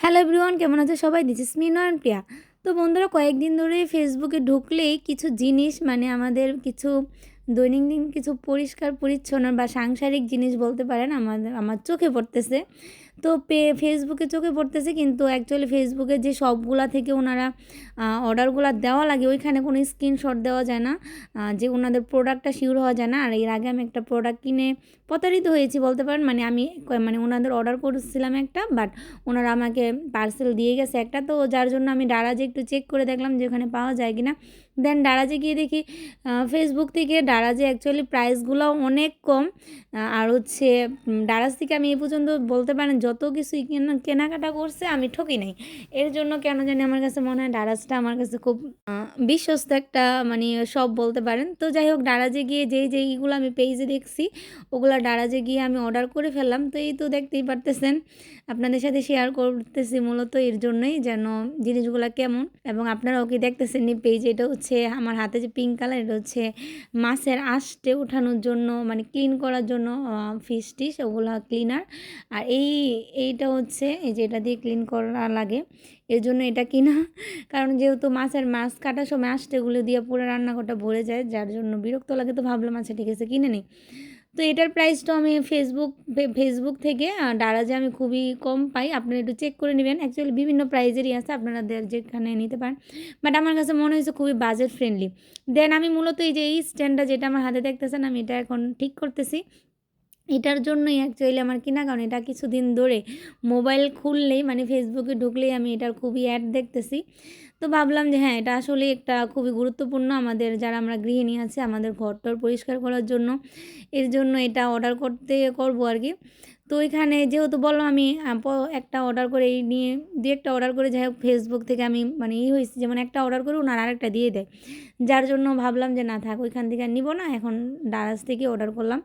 Hello everyone, কেমন আছে সবাই? দিস স্মিনয়ন নয়ন প্রিয়া তো বন্ধুরা, কয়েকদিন ধরে ফেসবুকে ঢুকলেই কিছু জিনিস মানে আমাদের কিছু দৈনন্দিন কিছু পরিষ্কার, পরিচ্ছন্ন বা সাংসারিক জিনিস বলতে পারেন, আমাদের, আমার চোখে পড়তেছে। তো পে ফেসবুকে চোখে পড়তেছে কিন্তু অ্যাকচুয়ালি ফেসবুকে যে সবগুলা থেকে ওনারা অর্ডারগুলো দেওয়া লাগে, ওইখানে কোনো স্ক্রিনশট দেওয়া যায় না। যে ওনাদের প্রোডাক্টটা শিওর হওয়া যায় না। আর এর আগে আমি একটা প্রোডাক্ট কিনে প্রতারিত হয়েছি বলতে পারেন মানে আমি মানে ওনাদের অর্ডার করেছিলাম একটা বাট ওনারা আমাকে পার্সেল দিয়ে গেছে একটা। তো যার জন্য আমি ডারাজে একটু চেক করে দেখলাম যে ওখানে পাওয়া যায় কি না দেন ডারাজে গিয়ে দেখি ফেসবুক থেকে ডারাজে অ্যাকচুয়ালি প্রাইসগুলো অনেক কম। আর হচ্ছে ডারাজ থেকে আমি এ পর্যন্ত বলতে পারেন যত কিছুই কেনা- কেনাকাটা করছে, আমি ঠকি নাই। এর জন্য কেন জানি আমার কাছে মনে হয় ডারাজটা আমার কাছে খুব বিশ্বস্ত একটা মানে সব বলতে পারেন। তো যাই হোক ডারাজে গিয়ে যেই যেইগুলো আমি পেজে দেখছি, ওগুলো ডারাজে গিয়ে আমি অর্ডার করে ফেললাম। তো এই তো দেখতেই পারতেছেন, আপনাদের সাথে শেয়ার করতেছি মূলত এর জন্যই যেন জিনিসগুলো কেমন। এবং আপনারাও কি দেখতেছেন নি পেজ এটা হচ্ছে আমার হাতে যে পিঙ্ক কালার এটা হচ্ছে মাছের আষ্টে ওঠানোর জন্য মানে ক্লিন করার জন্য ফিশ টিশ ওগুলো ক্লিনার আর এই এইটা হচ্ছে, এই যে এটা দিয়ে ক্লিন করা লাগে। এর জন্য এটা কিনা, কারণ যেহেতু মাছের মাছ কাটার সময় আসতে আষ্টেগুলো দিয়ে পুরো রান্নাঘরটা ভরে যায়, যার জন্য বিরক্ত লাগে, তো ভাবলাম আচ্ছা ঠিক আছে, কিনে নিই। তো এটার প্রাইসটা আমি ফেসবুক ফেসবুক থেকে ডারাজে আমি খুবই কম পাই। আপনারা একটু চেক করে নেবেন। অ্যাকচুয়ালি বিভিন্ন প্রাইজেরই আছে, আপনারা যেখানে নিতে পারেন। বাট আমার কাছে মনে হয়েছে খুবই বাজেট ফ্রেন্ডলি দেন আমি মূলত এই যে এই স্ট্যান্ডটা যেটা আমার হাতে দেখতেছেন, আমি এটা এখন ঠিক করতেছি। এটার জন্যই অ্যাকচুয়ালি আমার কিনা কারণ এটা কিছুদিন ধরে মোবাইল খুললেই মানে ফেসবুকে ঢুকলেই আমি এটার খুবই অ্যাড দেখতেছি। তো ভাবলাম যে হ্যাঁ এটা আসলে একটা খুবই গুরুত্বপূর্ণ আমাদের, যারা আমরা গৃহিণী আছে, আমাদের ঘরটর পরিষ্কার করার জন্য। এর জন্য এটা অর্ডার করতে করব আর কি। তো ওইখানে যেহেতু বললাম আমি একটা অর্ডার করে এই নিয়ে, দু একটা অর্ডার করে যাই হোক ফেসবুক থেকে আমি মানে ই হয়েছি, যেমন একটা অর্ডার করে ওনার আরেকটা দিয়ে দেয়। যার জন্য ভাবলাম যে না থাক, ওইখান থেকে আর নিবো না, এখন ডারাজ থেকে অর্ডার করলাম।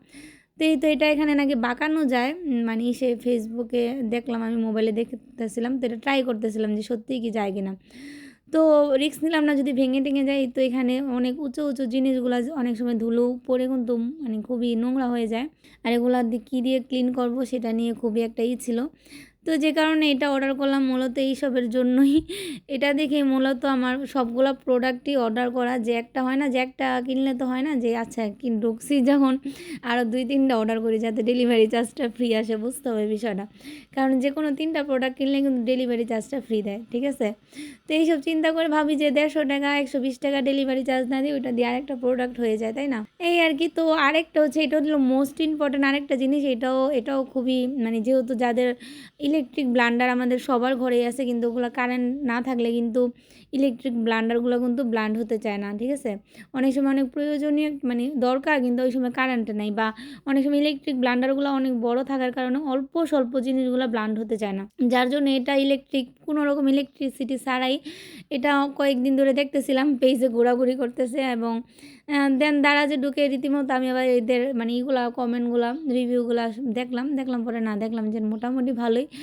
তো এই তো এটা এখানে নাকি বাঁকানো যায়। মানে সে ফেসবুকে দেখলাম, আমি মোবাইলে দেখতেছিলাম, তো এটা ট্রাই করতেছিলাম যে সত্যিই কি যায় কিনা। তো রিক্স নিলাম না, যদি ভেঙে টেঙে যায়, তো এখানে অনেক উঁচু উঁচু জিনিসগুলো অনেক সময় ধুলো পরে কিন্তু মানে খুবই নোংরা হয়ে যায়। আর এগুলো দিয়ে কী দিয়ে ক্লিন করব, সেটা নিয়ে খুবই একটা ই ছিল। তো যে কারণে এটা অর্ডার করলাম মূলত এইসবের জন্যই। এটা দেখে মূলত আমার সবগুলো প্রোডাক্টই অর্ডার করা। যে একটা হয় না, যে একটা কিনলে তো হয় না, যে আচ্ছা কিন ঢুকছি যখন আরও দুই তিনটা অর্ডার করি যাতে ডেলিভারি চার্জটা ফ্রি আসে, বুঝতে হবে বিষয়টা। কারণ যে কোনো তিনটা প্রোডাক্ট কিনলে কিন্তু ডেলিভারি চার্জটা ফ্রি দেয়, ঠিক আছে? তো এইসব চিন্তা করে ভাবি যে দেড়শো টাকা, একশো বিশ টাকা ডেলিভারি চার্জ না দিয়ে ওইটা দিয়ে আরেকটা প্রোডাক্ট হয়ে যায়, তাই না? এই আর কি। তো আরেকটা হচ্ছে, এটা হলো মোস্ট ইম্পর্টেন্ট আরেকটা জিনিস, এটাও এটাও খুবই মানে যেহেতু যাদের ইলেকট্রিক ব্লান্ডার আমাদের সবার ঘরেই আছে, কিন্তু ওগুলো কারেন্ট না থাকলে কিন্তু ইলেকট্রিক ব্লান্ডারগুলো কিন্তু ব্লান্ড হতে চায় না, ঠিক আছে? অনেক সময় অনেক প্রয়োজনীয় মানে দরকার, কিন্তু ওই সময় কারেন্ট নেই বা অনেক সময় ইলেকট্রিক ব্লান্ডারগুলো অনেক বড় থাকার কারণে অল্প স্বল্প জিনিসগুলো ব্লান্ড হতে চায় না। যার জন্য এটা ইলেকট্রিক কোনো রকম ইলেকট্রিসিটি ছাড়াই এটা কয়েকদিন ধরে দেখতেছিলাম পেজে ঘোরাঘুরি করতেছে এবং দেন দ্বারা যে ঢুকে রীতিমতো আমি আবার এদের মানে ইগুলা কমেন্টগুলো রিভিউগুলো দেখলাম দেখলাম পরে না দেখলাম যে মোটামুটি ভালোই।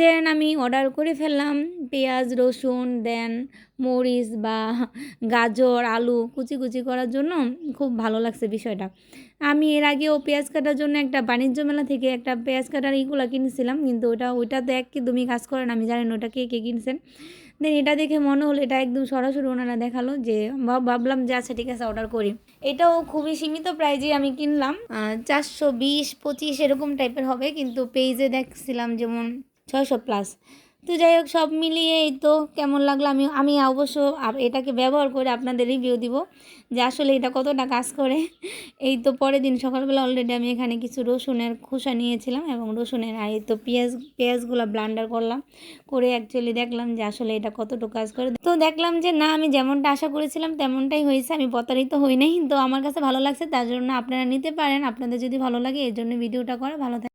দেন আমি অর্ডার করে ফেললাম। পেঁয়াজ, রসুন, দেন মরিচ বা গাজর, আলু কুচি কুচি করার জন্য খুব ভালো লাগছে বিষয়টা। আমি এর আগেও পেঁয়াজ কাটার জন্য একটা বাণিজ্য মেলা থেকে একটা পেঁয়াজ কাটার ইগুলো কিনেছিলাম, কিন্তু ওটা, ওইটাতে একদমই কাজ করে না, আমি জানি না ওটা কে কে কিনছেন। দেন এটা দেখে মনে হলো, এটা একদম সরাসরি ওনারা দেখাল যে ভাবলাম যে আচ্ছা ঠিক আছে অর্ডার করি। এটাও খুবই সীমিত প্রাইজে আমি কিনলাম। চারশো বিশ, পঁচিশ এরকম টাইপের হবে, কিন্তু পেজে দেখছিলাম যেমন ছয়শো প্লাস তো যাই হোক, সব মিলিয়ে এই তো কেমন লাগল? আমি আমি অবশ্য এটাকে ব্যবহার করে আপনাদের রিভিউ দিব যে আসলে এটা কতটা কাজ করে। এই তো পরের দিন সকালবেলা অলরেডি আমি এখানে কিছু রসুনের খোসা নিয়েছিলাম এবং রসুনের আর এই তো পেঁয়াজ, পেঁয়াজগুলো ব্লান্ডার করলাম। করে অ্যাকচুয়ালি দেখলাম যে আসলে এটা কতটুকু কাজ করে। তো দেখলাম যে না, আমি যেমনটা আশা করেছিলাম তেমনটাই হয়েছে, আমি প্রতারিত হই নাই। তো আমার কাছে ভালো লাগছে, তার জন্য আপনারা নিতে পারেন। আপনাদের যদি ভালো লাগে, এর জন্য ভিডিওটা করা, ভালো থাকে